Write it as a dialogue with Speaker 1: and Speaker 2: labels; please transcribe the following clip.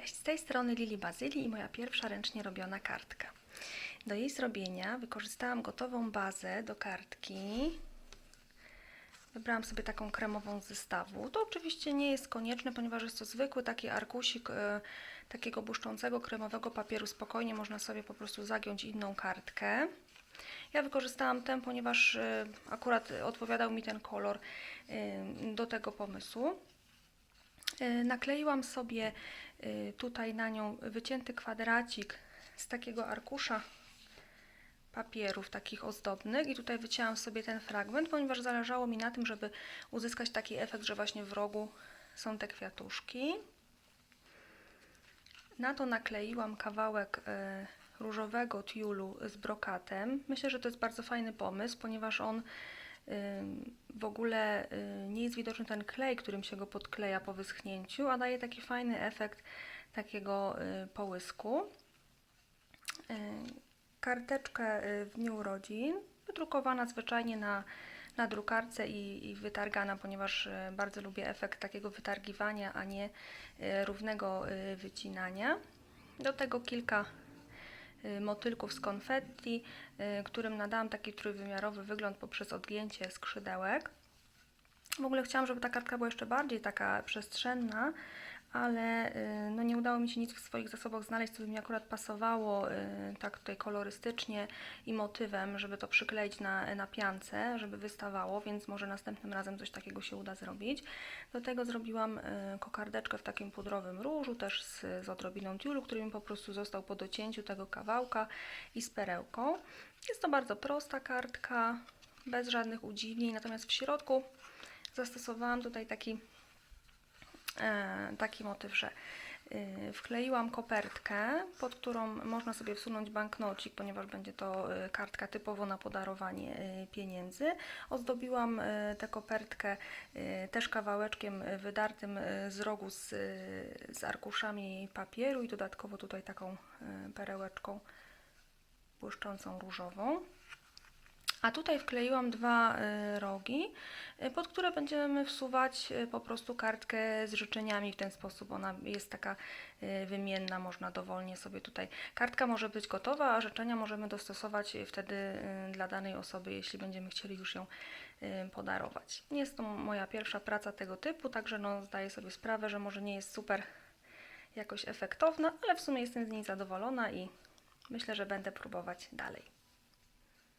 Speaker 1: Cześć, z tej strony Lili Bazylii i moja pierwsza ręcznie robiona kartka. Do jej zrobienia wykorzystałam gotową bazę do kartki. Wybrałam sobie taką kremową zestawu. To oczywiście nie jest konieczne, ponieważ jest to zwykły taki arkusik e, takiego błyszczącego kremowego papieru. Spokojnie można sobie po prostu zagiąć inną kartkę. Ja wykorzystałam ten, ponieważ e, akurat odpowiadał mi ten kolor e, do tego pomysłu. E, Nakleiłam sobie e, tutaj na nią wycięty kwadracik z takiego arkusza papierów takich ozdobnych i tutaj wycięłam sobie ten fragment, ponieważ zależało mi na tym, żeby uzyskać taki efekt, że właśnie w rogu są te kwiatuszki. Na to nakleiłam kawałek e, różowego tiulu z brokatem. Myślę, że to jest bardzo fajny pomysł, ponieważ on w ogóle y, nie jest widoczny ten klej, którym się go podkleja po wyschnięciu, a daje taki fajny efekt takiego y, połysku. Y, Karteczkę w dniu urodzin, wydrukowana zwyczajnie na, na drukarce i, i wytargana, ponieważ bardzo lubię efekt takiego wytargiwania, a nie równego wycinania. Do tego kilka motylków z konfetti, y, którym nadałam taki trójwymiarowy wygląd poprzez odgięcie skrzydełek. W ogóle chciałam, żeby ta kartka była jeszcze bardziej taka przestrzenna, ale y, no nie udało mi się nic w swoich zasobach znaleźć, co by mi akurat pasowało y, tak tutaj kolorystycznie i motywem, żeby to przykleić na, na piance, żeby wystawało, więc może następnym razem coś takiego się uda zrobić. Do tego zrobiłam y, kokardeczkę w takim pudrowym różu, też z, z odrobiną tiulu, który mi po prostu został po docięciu tego kawałka i z perełką. Jest to bardzo prosta kartka, bez żadnych udziwnień, natomiast w środku zastosowałam tutaj taki, taki motyw, że y, wkleiłam kopertkę, pod którą można sobie wsunąć banknocik, ponieważ będzie to y, kartka typowo na podarowanie y, pieniędzy. Ozdobiłam tę kopertkę też kawałeczkiem wydartym z rogu z, z arkuszami papieru i dodatkowo tutaj taką perełeczką błyszczącą różową. A tutaj wkleiłam dwa y, rogi, y, pod które będziemy wsuwać y, po prostu kartkę z życzeniami. W ten sposób ona jest taka wymienna, można dowolnie sobie tutaj. Kartka może być gotowa, a życzenia możemy dostosować wtedy dla danej osoby, jeśli będziemy chcieli już ją podarować. Jest to moja pierwsza praca tego typu, także no, zdaję sobie sprawę, że może nie jest super jakoś efektowna, ale w sumie jestem z niej zadowolona i myślę, że będę próbować dalej.